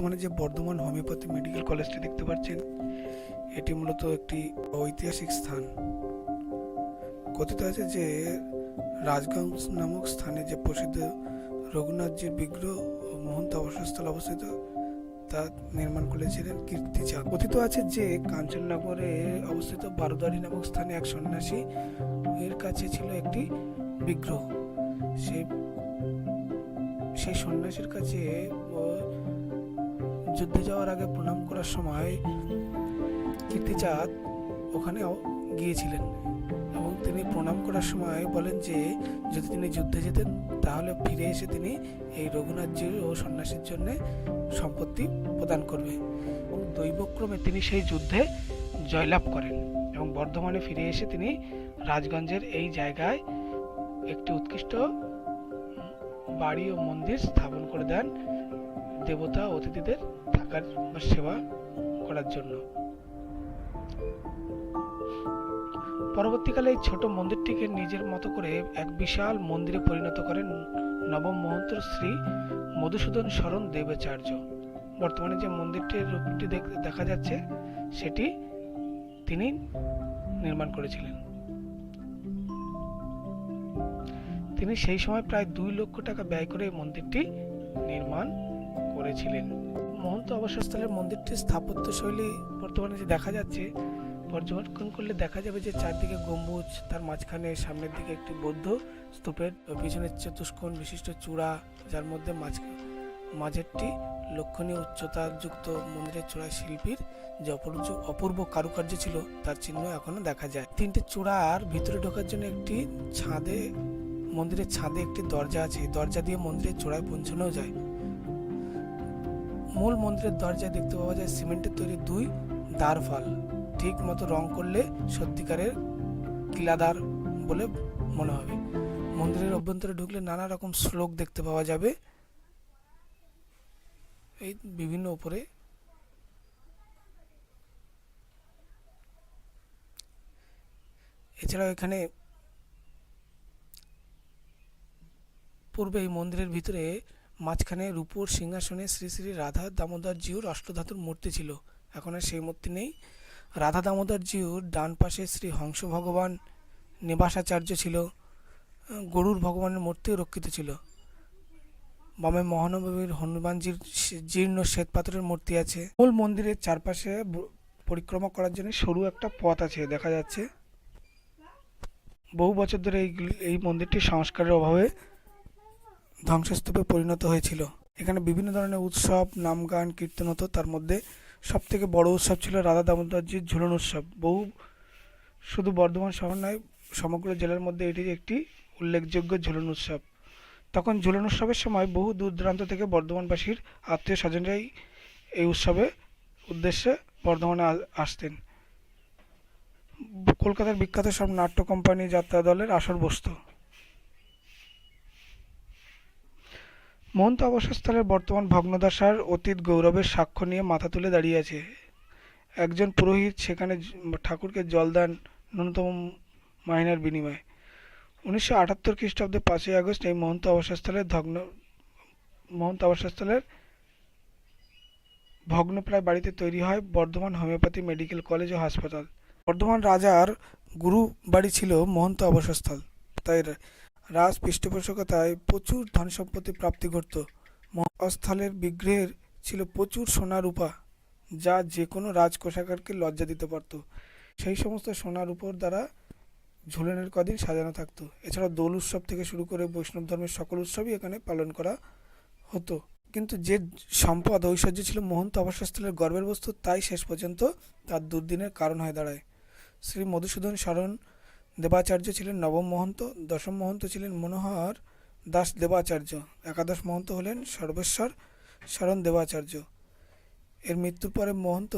বর্তমানে যে Bardhaman homeopathy medical কলেজটি দেখতে পাচ্ছেন, এটি মূলত একটি ঐতিহাসিক স্থান। কথিত আছে যে রাজগঞ্জ নামক স্থানে যে প্রসিদ্ধ রঘুনাথজির বিগ্রহ মহন্ত অবসরস্থল অবস্থিত, তা নির্মাণ করেছিলেন কীর্তিচাঁদ কথিত আছে যে কাঞ্চননগরে অবস্থিত বারোদারি নামক স্থানে এক সন্ন্যাসী এর কাছে ছিল একটি বিগ্রহ। সেই সেই সন্ন্যাসীর কাছে যুদ্ধে যাওয়ার আগে প্রণাম করার সময় কীর্তিচাঁদ ওখানেও গিয়েছিলেন এবং তিনি প্রণাম করার সময় বলেন যে, যদি তিনি যুদ্ধে যেতেন, তাহলে ফিরে এসে তিনি এই রঘুনাথজির ও সন্ন্যাসীর জন্য সম্পত্তি প্রদান করবে। এবং দৈবক্রমে তিনি সেই যুদ্ধে জয়লাভ করেন এবং বর্ধমানে ফিরে এসে তিনি রাজগঞ্জের এই জায়গায় একটি উৎকৃষ্ট বাড়ি ও মন্দির স্থাপন করে দেন। দেবতা অতিথিদের থাকার বা সেবা করার জন্য। পরবর্তীকালে এই ছোট মন্দিরটিকে নিজের মতো করে এক বিশাল মন্দিরে পরিণত করেন নবম মহন্ত শ্রী মধুসূদন শরণ দেবাচার্য। বর্তমানে যে মন্দিরটির রূপটি দেখা যাচ্ছে, সেটি তিনি নির্মাণ করেছিলেন। তিনি সেই সময় প্রায় দুই লক্ষ টাকা ব্যয় করে মন্দিরটি নির্মাণ করেছিলেন। মহন্ত অবসরস্থলের মন্দিরটির স্থাপত্য শৈলী বর্তমানে যে দেখা যাচ্ছে, পর্যবেক্ষণ করলে দেখা যাবে যে চারদিকে গম্বুজ, তার মাঝখানে সামনের দিকে একটি বৌদ্ধ স্তূপের পিছনে চতুষ্কোণ বিশিষ্ট চূড়া, যার মধ্যে মাঝ মাঝেরটি লক্ষণীয় উচ্চতা যুক্ত মন্দিরের চূড়ায় শিল্পীর যে অপূর্ব অপূর্ব কারুকার্য ছিল, তার চিহ্ন এখনও দেখা যায়। তিনটে চূড়ার ভিতরে ঢোকার জন্য একটি ছাদে, মন্দিরের ছাদে একটি দরজা আছে। দরজা দিয়ে মন্দিরের চূড়ায় পৌঁছানো যায়। মূল মন্দিরের দরজায় দেখতে পাওয়া যায় সিমেন্টের তৈরি দুই দ্বারফল ঠিক মতো রং করলে সত্যিকারের কিলাদার বলে মনে হবে। মন্দিরের অভ্যন্তরে ঢুকলে নানা রকম শ্লোক দেখতে পাওয়া যাবে। এই বিভিন্ন উপরে এছাড়াও এখানে পূর্বে এই মন্দিরের ভিতরে মাঝখানে রূপোর সিংহাসনে শ্রী শ্রী রাধা দামোদর জিউর অষ্টধাতুর মূর্তি ছিল। এখন আর সেই মূর্তি নেই। রাধা দামোদর জিউর ডান পাশে শ্রী হংস ভগবান নিবাসাচার্য ছিল। গরুর ভগবানের মূর্তিও রক্ষিত ছিল। বামে মহানবমীর হনুমানজির জীর্ণ শ্বেত পাথরের মূর্তি আছে। মূল মন্দিরের চারপাশে পরিক্রমা করার জন্য সরু একটা পথ আছে, দেখা যাচ্ছে। বহু বছর ধরে এই এই মন্দিরটি সংস্কারের অভাবে ধ্বংসস্তূপে পরিণত হয়েছিল। এখানে বিভিন্ন ধরনের উৎসব নাম গান কীর্তন হতো। তার মধ্যে সব থেকে বড় উৎসব ছিল রাধা দামোদরজির ঝুলন উৎসব। বহু, শুধু বর্ধমান শহর নয়, সমগ্র জেলার মধ্যে এটি একটি উল্লেখযোগ্য ঝুলন উৎসব। তখন ঝুলন উৎসবের সময় বহু দূর দূরান্ত থেকে বর্ধমানবাসীর আত্মীয় স্বজনরাই এই উৎসবে উদ্দেশ্যে বর্ধমানে আসতেন। কলকাতার বিখ্যাত সব নাট্য কোম্পানি যাত্রা দলের আসর বসতো। মহন্ত অবসরস্থলের বর্তমান ভগ্নদশার অতীত গৌরবের সাক্ষ্য নিয়ে মাথা তুলে দাঁড়িয়ে আছে। একজন পুরোহিত সেখানে ঠাকুরকে জলদান ন্যূনতম মাইনার বিনিময়ে। উনিশশো আটাত্তর খ্রিস্টাব্দে পাঁচই আগস্ট এই মহন্ত অবসরস্থলের ভগ্ন মহন্ত অবসরস্থলের ভগ্নপ্রায় বাড়িতে তৈরি হয় বর্ধমান হোমিওপ্যাথি মেডিকেল কলেজ ও হাসপাতাল। বর্ধমান রাজার গুরু বাড়ি ছিল মহন্ত অবসরস্থল। তাই রাজ পৃষ্ঠপোষকতায় প্রচুর ধন সম্পত্তি প্রাপ্তি ঘটত। মহাস্থলের বিগ্রহের ছিল প্রচুর সোনা রূপা, যা যে কোনো রাজকোষাগারকে লজ্জা দিতে পারত। সেই সমস্ত সোনা রূপোর দ্বারা ঝুলনের কদিন সাজানো থাকতো। এছাড়া দোল উৎসব থেকে শুরু করে বৈষ্ণব ধর্মের সকল উৎসবই এখানে পালন করা হতো। কিন্তু যে সম্পদ ঐশ্বর্য ছিল মহন্ত অবসরস্থলের গর্বের বস্তু, তাই শেষ পর্যন্ত তার দুর্দিনের কারণ হয়ে দাঁড়ায়। শ্রী মধুসূদন শরণ দেবাচার্য ছিলেন নবম মহন্ত, দশম মহন্ত ছিলেন মনোহর দাস দেবাচার্য, একাদশ মহন্ত হলেন সর্বেশ্বর শরণ দেবাচার্য। এর মৃত্যুর পরে মহন্ত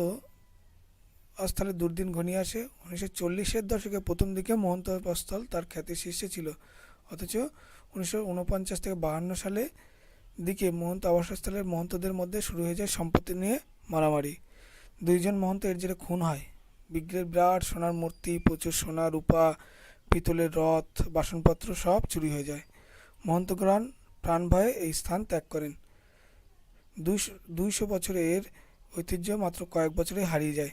স্থলে দুর্দিন ঘনিয়ে আসে। উনিশশো চল্লিশের দশকে প্রথম দিকে মহন্ত স্থল তার খ্যাতি শীর্ষে ছিল। অথচ উনিশশো উনপঞ্চাশ থেকে বাহান্ন সালে দিকে মহন্ত আবাসস্থলের মহন্তদের মধ্যে শুরু হয়ে যায় সম্পত্তি নিয়ে মারামারি। দুইজন মহন্ত এর জেরে খুন হয়। বিগ্রহের বিরাট, সোনার মূর্তি, প্রচুর সোনা, রূপা, পিতলের রথ, বাসনপত্র সব চুরি হয়ে যায়। মহন্তগ্রহণ প্রাণ ভয়ে এই স্থান ত্যাগ করেন। দুইশো বছরের ঐতিহ্য মাত্র কয়েক বছরে হারিয়ে যায়।